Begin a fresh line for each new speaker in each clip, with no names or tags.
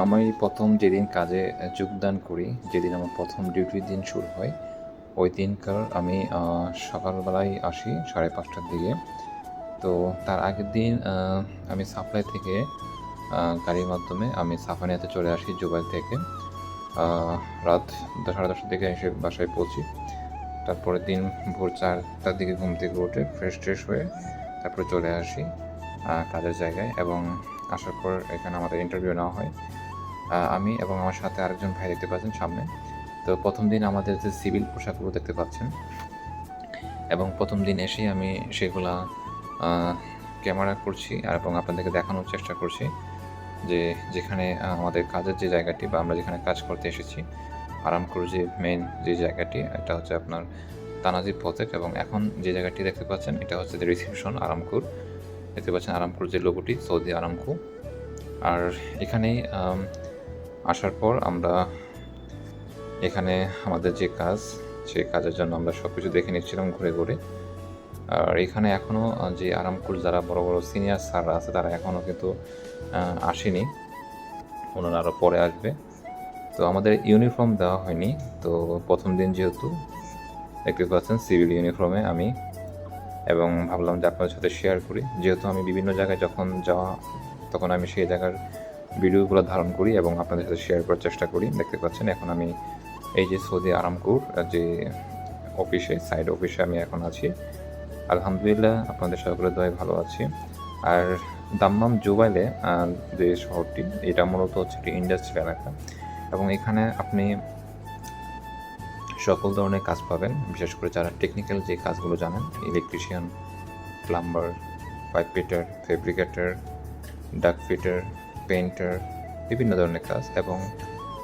আমি প্রথম যেদিন কাজে যোগদান করি, যেদিন আমার প্রথম ডিউটির দিন শুরু হয়, ওই দিনকার আমি সকালবেলায় আসি সাড়ে পাঁচটার দিকে। তো তার আগের দিন আমি সাপ্লাই থেকে গাড়ির মাধ্যমে আমি সাফানিয়াতে চলে আসি জুবাই থেকে। রাত সাড়ে দশটার দিকে এসে বাসায় পৌঁছি। তারপরের দিন ভোর চারটার দিকে ঘুম থেকে উঠে ফ্রেশ ট্রেশ হয়ে তারপরে চলে আসি কাজের জায়গায় এবং আসার পর এখানে আমাদের ইন্টারভিউ নেওয়া হয়। আমি এবং আমার সাথে আরেকজন ভাই দেখতে পাচ্ছেন সামনে। তো প্রথম দিন আমাদের যে সিভিল পোশাকগুলো দেখতে পাচ্ছেন এবং প্রথম দিন এসেই আমি সেগুলা ক্যামেরা করছি আর এবং আপনাদেরকে দেখানোর চেষ্টা করছি যে যেখানে আমাদের কাজের যে জায়গাটি বা আমরা যেখানে কাজ করতে এসেছি আরামপুর যে মেন যে জায়গাটি, এটা হচ্ছে আপনার তানাজি প্রজেক্ট এবং এখন যে জায়গাটি দেখতে পাচ্ছেন, এটা হচ্ছে যে রিসেপশন আরামকুর। দেখতে পাচ্ছেন আরামপুর যে লোগোটি সৌদি আরামকু। আর এখানেই আসার পর আমরা এখানে আমাদের যে কাজ সেই কাজের জন্য আমরা সব কিছু দেখে নিচ্ছিলাম ঘুরে ঘুরে। আর এখানে এখনও যে আরামকুর যারা বড় বড় সিনিয়র স্যাররা আছে, তারা এখনও কিন্তু আসেনি। ওনারা আরও পরে আসবে। তো আমাদের ইউনিফর্ম দেওয়া হয়নি। তো প্রথম দিন যেহেতু দেখতে পাচ্ছেন সিভিল ইউনিফর্মে আমি। এবং ভাবলাম যে আপনাদের সাথে শেয়ার করি। যেহেতু আমি বিভিন্ন জায়গায় যখন যাওয়া, তখন আমি সেই জায়গার ভিডিওগুলো ধারণ করি এবং আপনাদের সাথে শেয়ার করার চেষ্টা করি। দেখতে পাচ্ছেন, এখন আমি এই যে সৌদি আরামকুর যে অফিসে সাইড অফিসে আমি এখন আছি। আলহামদুলিল্লাহ, আপনাদের সকলের দয় ভালো আছি। আর দাম্মাম জুবাইলে যে শহরটি, এটা মূলত হচ্ছে একটি ইন্ডাস্ট্রি এলাকা। এবং এখানে আপনি সকল ধরনের কাজ পাবেন। বিশেষ করে যারা টেকনিক্যাল যে কাজগুলো জানেন electrician plumber pipe fitter fabricator duct fitter painter, বিভিন্ন ধরনের কাজ এবং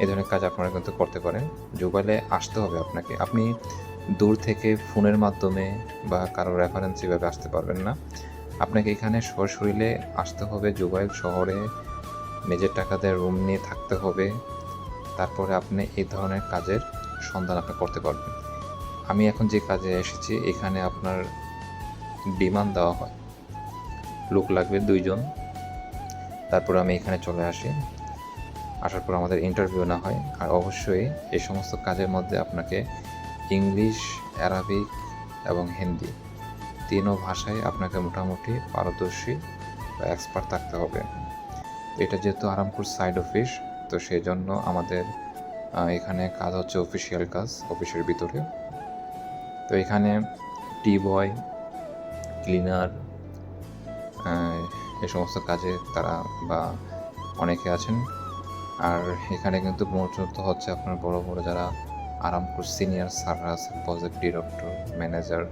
এই ধরনের কাজ আপনারা কিন্তু করতে পারেন। জুবাইলে আসতে হবে আপনাকে। আপনি দূর থেকে ফোনের মাধ্যমে বা কারও রেফারেন্স এভাবে আসতে পারবেন না। আপনাকে এখানে সশরীরে আসতে হবে, জুবাইল শহরে নিজের টাকাতে রুম নিয়ে থাকতে হবে। তারপরে আপনি এই ধরনের কাজের সন্ধান আপনি করতে পারবেন। আমি এখন যে কাজে এসেছি, এখানে আপনার ডিমান্ড দেওয়া হয়। লোক লাগবে দুইজন। তারপর আমি এখানে চলে আসি। আসার পর আমাদের ইন্টারভিউ না হয়। আর অবশ্যই এই সমস্ত কাজের মধ্যে আপনাকে ইংলিশ অ্যারাবিক এবং হিন্দি তিনও ভাষায় আপনাকে মোটামুটি পারদর্শী বা এক্সপার্ট থাকতে হবে। এটা যেহেতু আরামপুর সাইড অফিস তো সেই জন্য আমাদের এখানে কাজ হচ্ছে অফিসিয়াল কাজ অফিসের ভিতরে। তো এখানে টি বয় ক্লিনার এই সমস্ত কাজে তারা বা অনেকে আছেন। আর এখানে কিন্তু মূলত হচ্ছে আপনার বড় বড় যারা আরামপুর সিনিয়র আছেন project director manager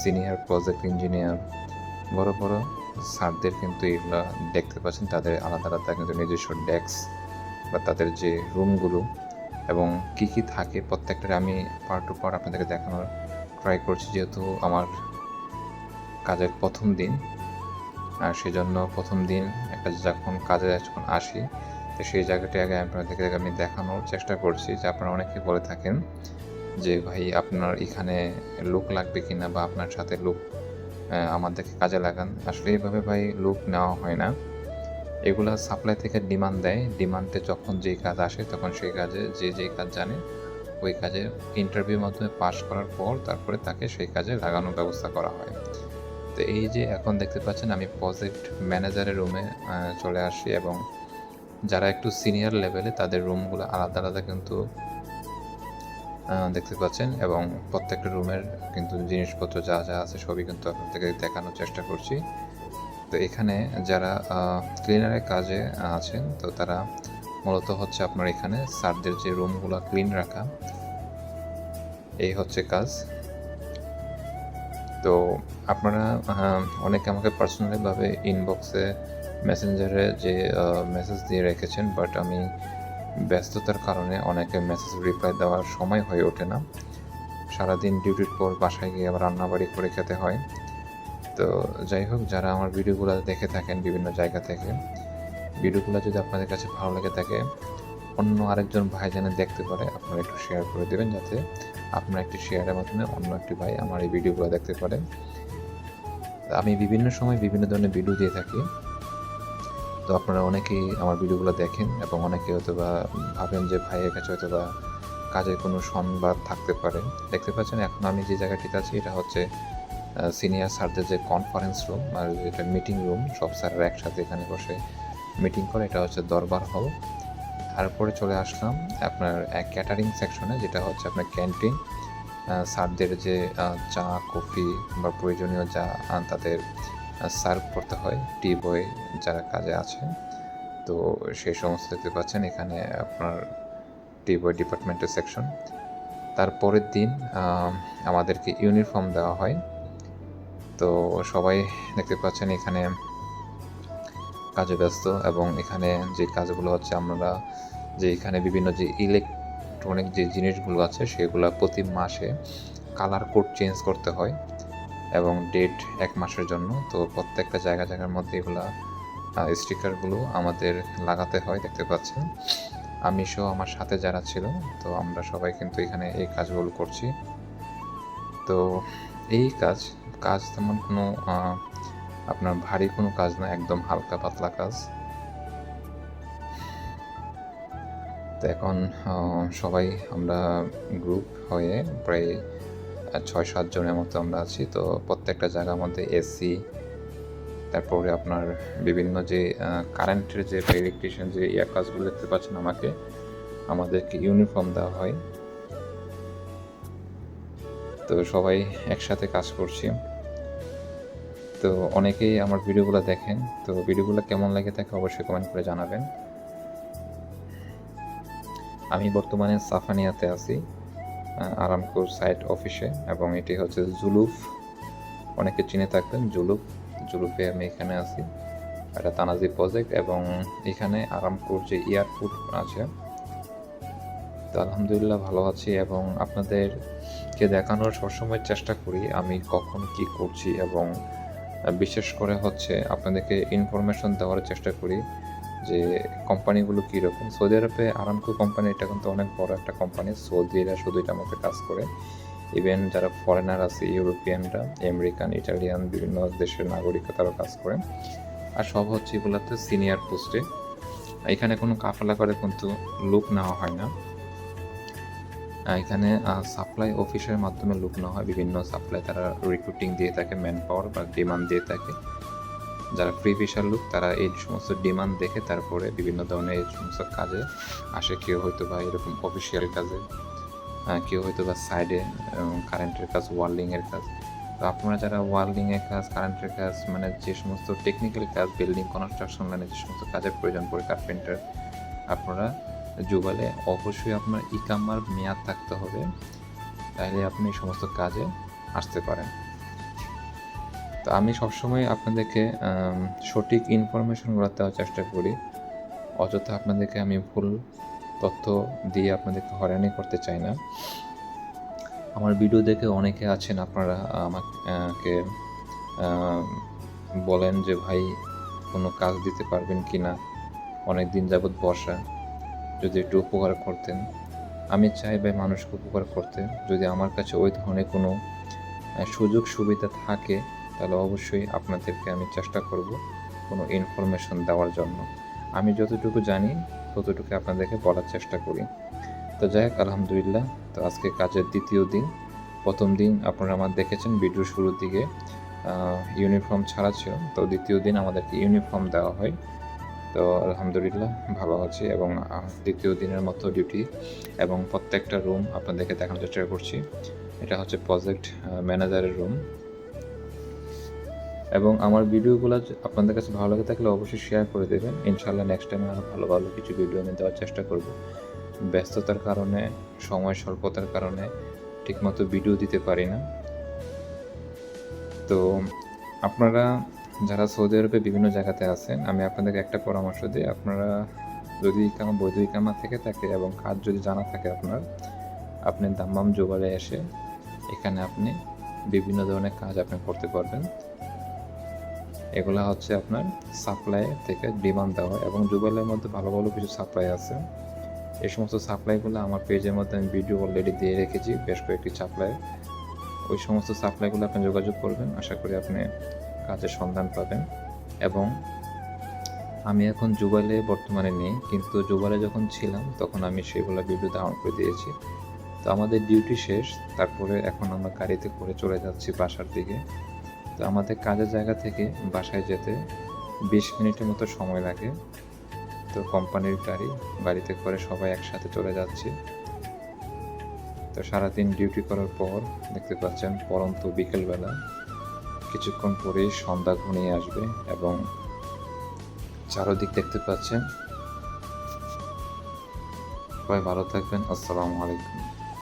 senior project engineer বড় বড় স্যারদের কিন্তু এগুলো দেখতে পাচ্ছেন। তাদের আলাদা আলাদা কিন্তু নিজস্ব ডেস্ক বা তাদের যে রুমগুলো এবং কি কি থাকে প্রত্যেকটার আমি পার্ট টু পার্ট আপনাদেরকে দেখানোর ট্রাই করছি। যেহেতু আমার কাজের প্রথম দিন আর সেজন্য প্রথম দিন একটা যখন কাজে যখন আসি, তো সেই জায়গাটি আগে আপনাদেরকে আমি দেখানোর চেষ্টা করছি যে আপনারা অনেকে বলে থাকেন যে, ভাই, আপনার এখানে লোক লাগবে কিনা বা আপনার সাথে লোক আমাদেরকে কাজে লাগান? আসলে এইভাবে ভাই লোক নেওয়া হয় না। এগুলা সাপ্লাই থেকে ডিমান্ড দেয়। ডিমান্ডে যখন যেই কাজ আসে, তখন সেই কাজে যে যেই কাজ জানে, ওই কাজে ইন্টারভিউর মাধ্যমে পাশ করার পর তারপরে তাকে সেই কাজে লাগানোর ব্যবস্থা করা হয়। তো এই যে এখন দেখতে পাচ্ছেন, আমি প্রজেক্ট ম্যানেজারের রুমে চলে আসি এবং যারা একটু সিনিয়র লেভেলে তাদের রুমগুলো আলাদা আলাদা কিন্তু দেখতে পাচ্ছেন এবং প্রত্যেকটা রুমের কিন্তু জিনিসপত্র যা যা আছে সবই কিন্তু আপনাদেরকে দেখানোর চেষ্টা করছি। তো এখানে যারা ক্লিনারের কাজে আছেন, তো তারা মূলত হচ্ছে আপনার এখানে স্যারদের যে রুমগুলো ক্লিন রাখা, এই হচ্ছে কাজ। তো আপনারা অনেকে আমাকে পার্সোনালিভাবে ইনবক্সে মেসেঞ্জারে যে মেসেজ দিয়ে রেখেছেন বাট আমি ব্যস্ততার কারণে অনেকে মেসেজ রিপ্লাই দেওয়ার সময় হয়ে ওঠে না। সারাদিন ডিউটির পর বাসায় গিয়ে আবার রান্নাবাড়ি করে খেতে হয়। তো যাই হোক, যারা আমার ভিডিওগুলো দেখে থাকেন বিভিন্ন জায়গা থেকে ভিডিওগুলো যদি আপনাদের কাছে ভালো লেগে থাকে, অন্য আরেকজন ভাই যেন দেখতে পারে আপনারা একটু শেয়ার করে দেবেন যাতে আপনার একটি শেয়ারের মাধ্যমে অন্য একটি ভাই আমার এই ভিডিওগুলো দেখতে পারে। আমি বিভিন্ন সময় বিভিন্ন ধরনের ভিডিও দিয়ে থাকি। তো আপনারা অনেকেই আমার ভিডিওগুলো দেখেন এবং অনেকে হয়তো বা ভাবেন যে ভাইয়ের কাছে হয়তো বা কাজের কোনো সংবাদ থাকতে পারে। দেখতে পাচ্ছেন এখন আমি যে জায়গাটিতে আছি, এটা হচ্ছে সিনিয়র স্যারদের যে কনফারেন্স রুম আর এটা মিটিং রুম সব স্যাররা একসাথে এখানে বসে মিটিং করে। এটা হচ্ছে দরবার হল তারপরে চলে আসলাম আপনার ক্যাটারিং সেকশনে যেটা হচ্ছে আপনার ক্যান্টিন স্যারদের যে চা, কফি বা প্রয়োজনীয় যা তাদের সার্ভ করতে হয় টি বয় যারা কাজে আছে তো সেই সমস্ত দেখতে পাচ্ছেন, এখানে আপনার টি বয় ডিপার্টমেন্টের সেকশন তারপরের দিন আমাদেরকে ইউনিফর্ম দেওয়া হয়। তো সবাই দেখতে পাচ্ছেন এখানে কাজে ব্যস্ত এবং এখানে যে কাজগুলো হচ্ছে আমরা যে এখানে বিভিন্ন যে ইলেকট্রনিক যে জিনিসগুলো আছে সেগুলো প্রতি মাসে কালার কোড চেঞ্জ করতে হয় এবং ডেট এক মাসের জন্য। তো প্রত্যেকটা জায়গা জায়গার মধ্যে এগুলা স্টিকারগুলো আমাদের লাগাতে হয়, দেখতে পাচ্ছেন। আমি সহ আমার সাথে যারা ছিল, তো আমরা সবাই কিন্তু এখানে এই কাজগুলো করছি। তো এই কাজ কাজ তেমন কোনো আপনার ভারী কোনো কাজ না, একদম হালকা পাতলা কাজ। তো এখন সবাই আমরা গ্রুপ হয়ে প্রায় ছয় সাত জনের মতো আমরা আছি। তো প্রত্যেকটা জায়গার মধ্যে এসি তারপরে আপনার বিভিন্ন যে কারেন্টের যে ইলেকট্রিশিয়ান যে ইয়ার কাজগুলো দেখতে পাচ্ছেন আমাকে, আমাদেরকে ইউনিফর্ম দেওয়া হয়। তো সবাই একসাথে কাজ করছি। তো অনেকেই আমার ভিডিওগুলো দেখেন, তো ভিডিওগুলো কেমন লাগে থাকে অবশ্যই কমেন্ট করে জানাবেন। আমি বর্তমানে সাফানিয়াতে আছি আরামকোর সাইট অফিসে এবং এটি হচ্ছে জুলুফ, অনেকে চিনে থাকবেন, জুলুফ, জুলুফে আমি এখানে আছি। এটা তানাজি প্রজেক্ট এবং এখানে আরামকোর যে এয়ারপোর্ট আছে, তো আলহামদুলিল্লাহ ভালো আছি এবং আপনাদেরকে দেখানোর সবসময় চেষ্টা করি আমি কখন কি করছি এবং বিশেষ করে হচ্ছে আপনাদেরকে ইনফরমেশন দেওয়ার চেষ্টা করি যে কোম্পানিগুলো কীরকম। সৌদি আরবে আরামকো কোম্পানি এটা কিন্তু অনেক বড় একটা কোম্পানি সৌদিরা শুধু এটার মধ্যে কাজ করে। ইভেন যারা ফরেনার আছে ইউরোপিয়ানরা আমেরিকান ইটালিয়ান বিভিন্ন দেশের নাগরিকরা তারাও কাজ করে। আর সব হচ্ছে এগুলোতে সিনিয়র পোস্টে এখানে কোনো কাফালা করে কিন্তু লোক নেওয়া হয় না। এখানে সাপ্লাই অফিসের মাধ্যমে লোক নেওয়া হয়। বিভিন্ন সাপ্লাই তারা রিক্রুটিং দিয়ে থাকে ম্যান পাওয়ার বা ডিমান্ড দিয়ে থাকে। যারা ফ্রি ভিসার লোক, তারা এই সমস্ত ডিমান্ড দেখে তারপরে বিভিন্ন ধরনের এই সমস্ত কাজে আসে। কেউ হয়তো বা এরকম অফিসিয়াল কাজে কেউ হয়তো বা সাইডে কারেন্টের কাজ ওয়ার্ল্ডিংয়ের কাজ। তো আপনারা যারা ওয়ার্ল্ডিংয়ের কাজ কারেন্টের কাজ মানে যে সমস্ত টেকনিক্যাল কাজ বিল্ডিং কনস্ট্রাকশন লাইনে যে সমস্ত কাজের প্রয়োজন পড়ে কার্পেন্টার আপনারা জুবালে অবশ্যই আপনার ইকামার মেয়াদ থাকতে হবে। তাহলে আপনি সমস্ত কাজে আসতে পারেন। তো আমি সবসময় আপনাদেরকে সঠিক ইনফরমেশনগুলো দেওয়ার চেষ্টা করি। অযথা আপনাদেরকে আমি ভুল তথ্য দিয়ে আপনাদেরকে হয়রানি করতে চাই না। আমার ভিডিও দেখে অনেকে আছেন আপনারা, আমাকে বলেন যে, ভাই, কোনো কাজ দিতে পারবেন কি না অনেক দিন যাবৎ বসা যদি একটু উপকার করতেন। আমি চাই ভাই মানুষকে উপকার করতে যদি আমার কাছে ওই ধরনের কোনো সুযোগ সুবিধা থাকে, তাহলে অবশ্যই আপনাদেরকে আমি চেষ্টা করব কোনো ইনফরমেশন দেওয়ার জন্য। আমি যতটুকু জানি, ততটুকু আপনাদেরকে বলার চেষ্টা করি। তো যাই হোক, আলহামদুলিল্লাহ। তো আজকে কাজের দ্বিতীয় দিন। প্রথম দিন আপনারা আমার দেখেছেন ভিডিও শুরুর দিকে। ইউনিফর্ম ছাড়া ছিল। তো দ্বিতীয় দিন আমাদেরকে ইউনিফর্ম দেওয়া হয়। তো আলহামদুলিল্লাহ, ভালো আছি এবং দ্বিতীয় দিনের মতো ডিউটি এবং প্রত্যেকটা রুম আপনাদেরকে দেখানোর চেষ্টা করছি। এটা হচ্ছে প্রজেক্ট ম্যানেজারের রুম এবং আমার ভিডিওগুলো আপনাদের কাছে ভালো লাগে থাকলে অবশ্যই শেয়ার করে দেবেন। ইনশাল্লাহ নেক্সট টাইমে আরও ভালো ভালো কিছু ভিডিও আমি দেওয়ার চেষ্টা করব। ব্যস্ততার কারণে, সময় স্বল্পতার কারণে ঠিকমতো ভিডিও দিতে পারি না। তো আপনারা যারা সৌদি আরবে বিভিন্ন জায়গাতে আছেন, আমি আপনাদেরকে একটা পরামর্শ দিই। আপনারা যদি ইকামা বৈধ ইকামা থেকে থাকে এবং কাজ যদি জানা থাকে আপনার, আপনি দাম্মাম জোবারে এসে এখানে আপনি বিভিন্ন ধরনের কাজ আপনি করতে পারবেন। এগুলা হচ্ছে আপনার সাপ্লাই থেকে ডিমান্ড দেওয়া এবং জুবাইলের মধ্যে ভালো ভালো কিছু সাপ্লাই আছে। এই সমস্ত সাপ্লাইগুলো আমার পেজের মধ্যে আমি ভিডিও অলরেডি দিয়ে রেখেছি, বেশ কয়েকটি সাপ্লাই ওই সমস্ত সাপ্লাইগুলো আপনি যোগাযোগ করবেন। আশা করি আপনি কাজের সন্ধান পাবেন। এবং আমি এখন জুবাইলে বর্তমানে নেই, কিন্তু জুবাইলে যখন ছিলাম, তখন আমি সেগুলো ভিডিও ডাউন করে দিয়েছি। তো আমাদের ডিউটি শেষ, তারপরে এখন আমরা গাড়িতে করে চলে যাচ্ছি বাসার দিকে। তো আমাদের কাজের জায়গা থেকে বাসায় যেতে বিশ মিনিটের মতো সময় লাগে। তো কোম্পানির গাড়ি, বাড়িতে করে সবাই একসাথে চলে যাচ্ছি। তো সারাদিন ডিউটি করার পর দেখতে পাচ্ছেন, পরন্ত বিকেলবেলা। কিছুক্ষণ পরেই সন্ধ্যা ঘনিয়ে আসবে এবং চারোদিক দেখতে পাচ্ছেন। সবাই ভালো থাকবেন। আসসালামু আলাইকুম।